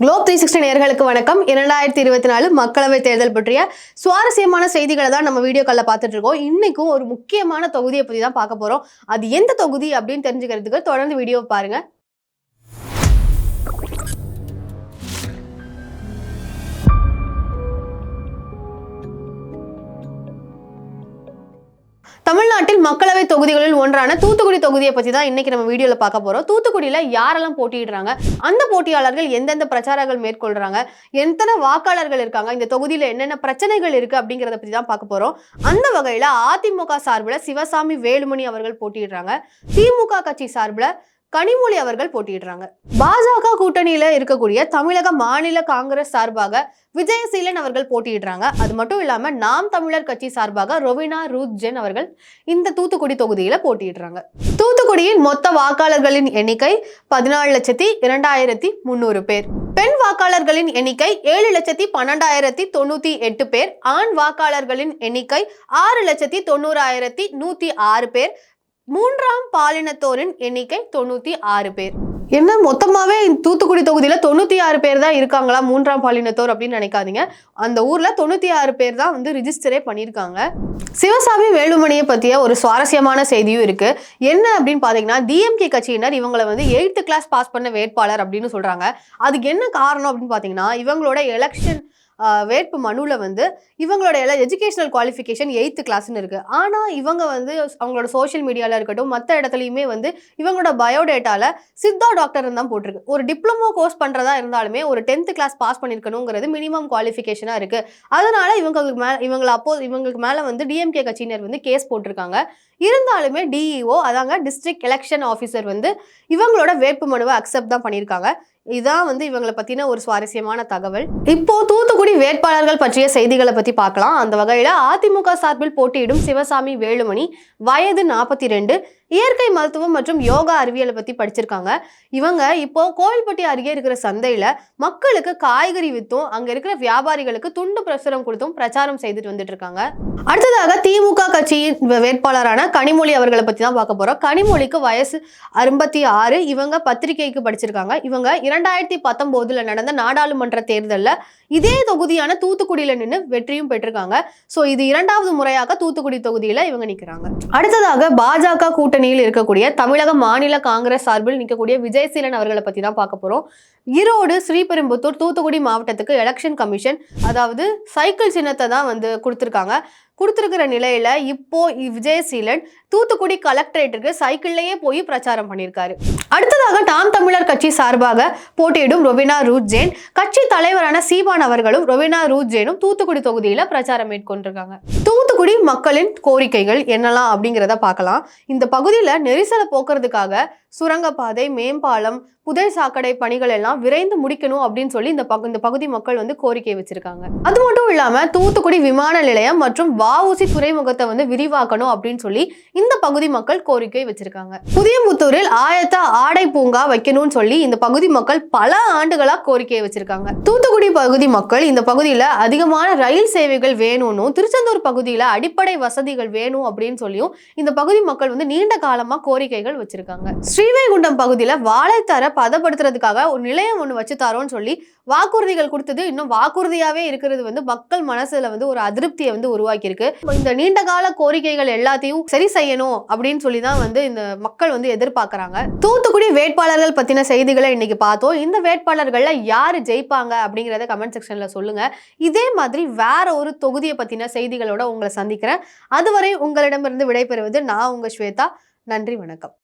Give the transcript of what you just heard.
Globe three sixty நேர்களுக்கு வணக்கம். இரண்டாயிரத்தி இருபத்தி நாலு மக்களவைத் தேர்தல் பற்றிய சுவாரஸ்யமான செய்திகளை தான் நம்ம வீடியோக்களில் பார்த்துட்டு இருக்கோம். இன்றைக்கும் ஒரு முக்கியமான தொகுதியை பற்றி தான் பார்க்க போகிறோம் அது எந்த தொகுதி அப்படின்னு தெரிஞ்சுக்கிறதுக்கு தொடர்ந்து வீடியோ பாருங்கள் தமிழ்நாட்டில் மக்களவை தொகுதிகளில் ஒன்றான தூத்துக்குடி தொகுதியை பற்றி தான் இன்னைக்கு நம்ம வீடியோவில் பார்க்க போகிறோம் தூத்துக்குடியில் யாரெல்லாம் போட்டியிடுறாங்க? அந்த போட்டியாளர்கள் எந்தெந்த பிரச்சாரங்கள் மேற்கொள்கிறாங்க எத்தனை வாக்காளர்கள் இருக்காங்க? இந்த தொகுதியில் என்னென்ன பிரச்சனைகள் இருக்குது அப்படிங்கிறத பற்றி தான் பார்க்க போகிறோம் அந்த வகையில் அதிமுக சார்பில் சிவசாமி வேலுமணி அவர்கள் போட்டியிடுறாங்க. திமுக கட்சி சார்பில் கனிமொழி அவர்கள் போட்டியிடுறாங்க. பாஜக கூட்டணியில இருக்கக்கூடிய தமிழக மாநில காங்கிரஸ் சார்பாக விஜயசீலன் அவர்கள் போட்டியிடுறாங்க. அது மட்டும் இல்லாம நாம் தமிழர் கட்சி சார்பாக ரொவினா ரூத் ஜென் அவர்கள் இந்த தூத்துக்குடி தொகுதியில போட்டியிடுறாங்க. தூத்துக்குடியில் மொத்த வாக்காளர்களின் எண்ணிக்கை பதினாலு லட்சத்தி இரண்டாயிரத்தி முன்னூறு பேர். பெண் வாக்காளர்களின் எண்ணிக்கை ஏழு லட்சத்தி பன்னெண்டாயிரத்தி தொண்ணூத்தி எட்டு பேர். ஆண் வாக்காளர்களின் எண்ணிக்கை ஆறு லட்சத்தி தொண்ணூறாயிரத்தி நூத்தி ஆறு பேர். மூன்றாம் பாலினத்தோரின் எண்ணிக்கை தொண்ணூத்தி ஆறு பேர். என்ன மொத்தமாகவே தூத்துக்குடி தொகுதியில் தொண்ணூற்றி ஆறு பேர் தான் இருக்காங்களா மூன்றாம் பாலினத்தோர் அப்படின்னு நினைக்காதீங்க. அந்த ஊரில் தொண்ணூற்றி ஆறு பேர் தான் வந்து ரிஜிஸ்டரே பண்ணியிருக்காங்க. சிவசாமி வேலுமணியை பற்றிய ஒரு சுவாரஸ்யமான செய்தியும் இருக்குது என்ன அப்படின்னு பார்த்தீங்கன்னா டிஎம்கே கட்சியினர் இவங்களை வந்து எயித்து கிளாஸ் பாஸ் பண்ண வேட்பாளர் அப்படின்னு சொல்கிறாங்க அதுக்கு என்ன காரணம் அப்படின்னு பார்த்தீங்கன்னா இவங்களோட எலெக்ஷன் வேட்பு மனுவில் வந்து இவங்களோட எல்லாம் எஜுகேஷனல் குவாலிஃபிகேஷன் எயித்து கிளாஸ்னு இருக்குது ஆனால் இவங்க வந்து அவங்களோட சோஷியல் மீடியாவில் இருக்கட்டும் மற்ற இடத்துலையுமே வந்து இவங்களோட பயோடேட்டாவில் சித்தா டாக்டர் தான் போட்டிருக்கு. ஒரு டிப்ளமோ கோர்ஸ் பண்ணுறதா இருந்தாலுமே ஒரு டென்த்து கிளாஸ் பாஸ் பண்ணியிருக்கணுங்கிறது மினிமம் குவாலிஃபிகேஷனாக இருக்குது அதனால் இவங்களுக்கு மேலே இவங்களை அப்போ இவங்களுக்கு மேலே வந்து டிஎம்கே கட்சியினர் வந்து கேஸ் போட்டிருக்காங்க. இருந்தாலுமே டிஇஓ அதாங்க டிஸ்ட்ரிக்ட் எலெக்ஷன் ஆஃபீஸர் வந்து இவங்களோட வேட்பு மனுவை அக்செப்ட் தான் பண்ணியிருக்காங்க இதான் வந்து இவங்களை பத்தின ஒரு சுவாரஸ்யமான தகவல். இப்போ தூத்துக்குடி வேட்பாளர்கள் பற்றிய செய்திகளை பத்தி பார்க்கலாம். அந்த வகையில அதிமுக சார்பில் போட்டியிடும் சிவசாமி வேலுமணி வயது நாற்பத்தி ரெண்டு இயற்கை மருத்துவம் மற்றும் யோகா அறிவியலை பத்தி படிச்சிருக்காங்க. இவங்க இப்போ கோவில்பட்டி அருகே இருக்கிற சந்தையில மக்களுக்கு காய்கறி வித்தும் அங்க இருக்கிற வியாபாரிகளுக்கு துண்டு பிரசுரம் கொடுத்தும் பிரச்சாரம் செய்துட்டு வந்துட்டு இருக்காங்க. அடுத்ததாக திமுக கட்சியின் வேட்பாளரான கனிமொழி அவர்களை பத்தி தான் பார்க்க போறோம். கனிமொழிக்கு வயசு அறுபத்தி ஆறு. இவங்க பத்திரிகைக்கு படிச்சிருக்காங்க. இவங்க இரண்டாயிரத்தி பத்தொம்போதில் நடந்த நாடாளுமன்ற தேர்தலில் இதே தொகுதியான தூத்துக்குடியில நின்று வெற்றியும் பெற்றிருக்காங்க. ஸோ இது இரண்டாவது முறையாக தூத்துக்குடி தொகுதியில இவங்க நிற்கிறாங்க அடுத்ததாக பாஜக கூட்டணியில் இருக்கக்கூடிய தமிழக மாநில காங்கிரஸ் சார்பில் நிற்கக்கூடிய விஜயசீலன் அவர்களை பத்தி தான் பார்க்க போறோம். ஈரோடு ஸ்ரீபெரும்புத்தூர் தூத்துக்குடி மாவட்டத்துக்கு எலெக்ஷன் கமிஷன் அதாவது சைக்கிள் சின்னத்தை தான் வந்து கொடுத்துருக்காங்க. கொடுத்துருக்கிற நிலையில இப்போ விஜயசீலன் தூத்துக்குடி கலெக்டரேட்டுக்கு சைக்கிள்லயே போய் பிரச்சாரம் பண்ணியிருக்காரு. அடுத்ததாக டாம் தமிழர் கட்சி சார்பாக போட்டியிடும் ரொவினா ரூத் ஜெயின் கட்சி தலைவரான சீவான் அவர்களும் ரொவினா ரூத் ஜெயினும் தூத்துக்குடி தொகுதியில பிரச்சாரம் மேற்கொண்டிருக்காங்க. தூத்துக்குடி மக்களின் கோரிக்கைகள் என்னலாம் அப்படிங்கிறத பார்க்கலாம். இந்த பகுதியில் நெரிசலை போக்குறதுக்காக சுரங்கப்பாதை மேம்பாலம் புதை சாக்கடை பணிகள் எல்லாம் விரைந்து முடிக்கணும் அப்படின்னு சொல்லி இந்த பகு இந்த பகுதி மக்கள் வந்து கோரிக்கை வச்சிருக்காங்க. அது மட்டும் இல்லாம தூத்துக்குடி விமான நிலையம் மற்றும் வஉசி துறைமுகத்தை வந்து விரிவாக்கணும் அப்படின்னு சொல்லி இந்த பகுதி மக்கள் கோரிக்கை வச்சிருக்காங்க. புதியமுத்தூரில் ஆயத்த ஆடை பூங்கா வைக்கணும்னு சொல்லி இந்த பகுதி மக்கள் பல ஆண்டுகளா கோரிக்கையை வச்சிருக்காங்க. தூத்துக்குடி பகுதி மக்கள் இந்த பகுதியில அதிகமான ரயில் சேவைகள் வேணும்னு திருச்செந்தூர் பகுதி பகுதியில் அடிப்படை வசதிகள் வேணும் அப்படின்னு சொல்லியும் இந்த பகுதி மக்கள் வந்து நீண்ட காலமாக கோரிக்கைகள் வச்சிருக்காங்க. ஸ்ரீவைகுண்டம் பகுதியில் வாழைத்தர பதப்படுத்துறதுக்காக ஒரு நிலையம் ஒன்று வச்சு தரோன்னு சொல்லி வாக்குறுதிகள் கொடுத்தது இன்னும் வாக்குறுதியாகவே இருக்கிறது வந்து மக்கள் மனசில் வந்து ஒரு அதிருப்தியை வந்து உருவாக்கியிருக்கு. இந்த நீண்ட கால கோரிக்கைகள் எல்லாத்தையும் சரி செய்யணும் அப்படின்னு சொல்லி தான் வந்து இந்த மக்கள் வந்து எதிர்பார்க்குறாங்க. தூத்துக்குடி வேட்பாளர்கள் பற்றின செய்திகளை இன்னைக்கு பார்த்தோம். இந்த வேட்பாளர்களில் யார் ஜெயிப்பாங்க அப்படிங்கிறத கமெண்ட் செக்ஷனில் சொல்லுங்கள் இதே மாதிரி வேற ஒரு தொகுதியை பற்றின செய்திகளோட உங்களை சந்திக்கிறேன். அதுவரை உங்களிடமிருந்து விடைபெறுவது நான் உங்க ஸ்வேதா. நன்றி வணக்கம்.